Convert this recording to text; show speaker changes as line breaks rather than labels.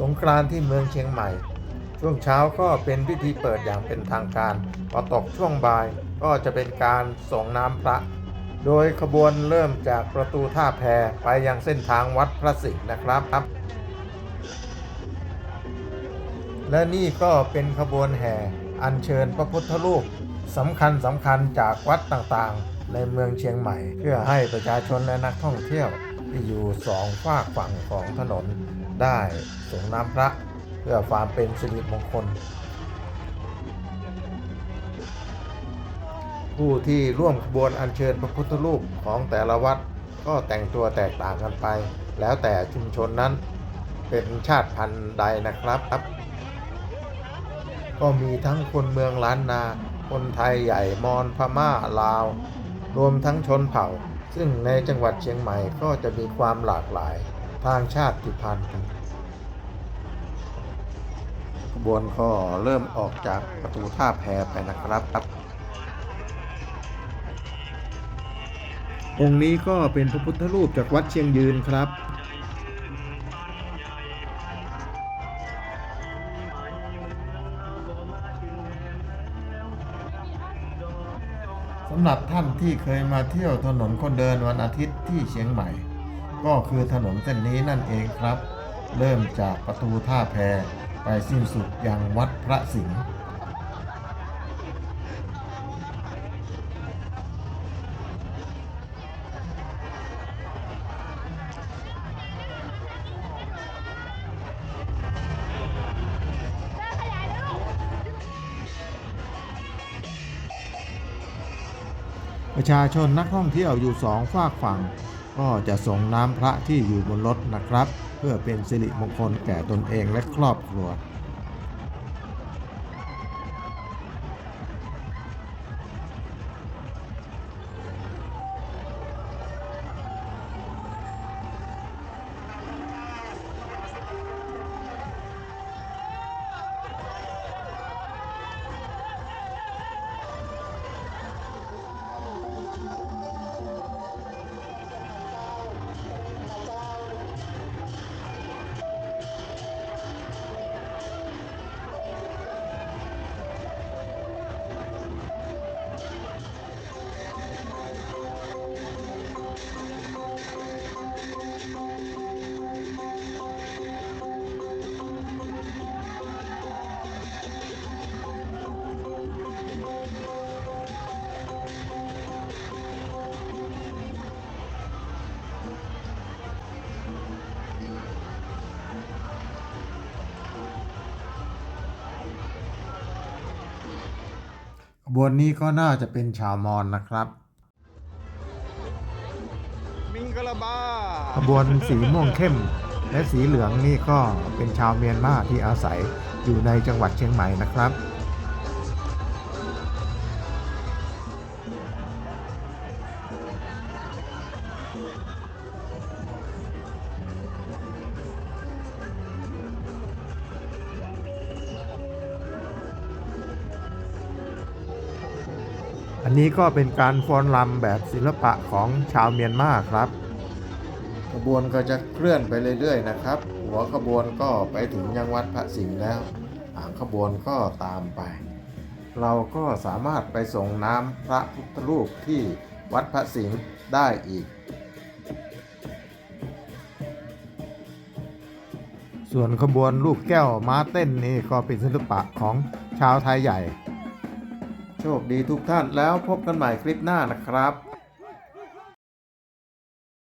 สงกรานต์ที่เมืองเชียงใหม่ ช่วงเช้าก็เป็นพิธีเปิดอย่างเป็นทางการพอตกช่วงบ่ายก็จะเป็นการส่งน้ำพระ โดยขบวนเริ่มจากประตูท่าแพไปยังเส้นทางวัดพระสิงห์นะครับและนี่ก็เป็นขบวนแห่อัญเชิญพระพุทธรูปสำคัญสำคัญจากวัดต่างๆ ในเมืองเชียงใหม่ เพื่อให้ประชาชนและนักท่องเที่ยวที่อยู่สองฝากฝั่งของถนน ได้ส่งน้ำพระเพื่อความเป็นสิริมงคล ผู้ที่ร่วมขบวนอัญเชิญพระพุทธรูปของแต่ละวัดก็แต่งตัวแตกต่างกันไป แล้วแต่ชุมชนนั้นเป็นชาติพันธุ์ใดนะครับก็มีทั้งคนเมืองล้านนา คนไทยใหญ่มอญพม่าลาว รวมทั้งชนเผ่า ซึ่งในจังหวัดเชียงใหม่ก็จะมีความหลากหลาย ทางชาติพันธุ์ขบวนก็เริ่มออกจากประตูท่าแพไปนะครับ องค์นี้ก็เป็นพระพุทธรูปจากวัดเชียงยืนครับสำหรับท่านที่เคยมาเที่ยวถนนคนเดินวันอาทิตย์ที่เชียงใหม่ ก็คือถนนเส้นนี้นั่นเองครับ เริ่มจากประตูท่าแพไปสิ้นสุดยังวัดพระสิงห์ประชาชนนักท่องเที่ยวอยู่สองฝากฝั่ง ก็จะส่งน้ำพระที่อยู่บนรถนะครับ เพื่อเป็นสิริมงคลแก่ตนเองและครอบครัว บวนนี้ก็น่าจะเป็นชาวมอญนะครับ
มิงกะลาบา
ขบวนสีม่วงเข้ม และสีเหลืองนี่ก็เป็นชาวเมียนมาที่อาศัยอยู่ในจังหวัดเชียงใหม่นะครับ อันนี้ก็เป็นการฟ้อนรำแบบศิลปะของชาวเมียนมาครับ ขบวนก็จะเคลื่อนไปเรื่อยๆนะครับ หัวขบวนก็ไปถึงยังวัดพระสิงห์แล้วหางขบวนก็ตามไป เราก็สามารถไปส่งน้ำพระพุทธรูปที่วัดพระสิงห์ได้อีก ส่วนขบวนลูกแก้วม้าเต้นนี่ก็เป็นศิลปะของชาวไทยใหญ่ โชคดีทุกท่านแล้วพบกันใหม่คลิปหน้านะครับ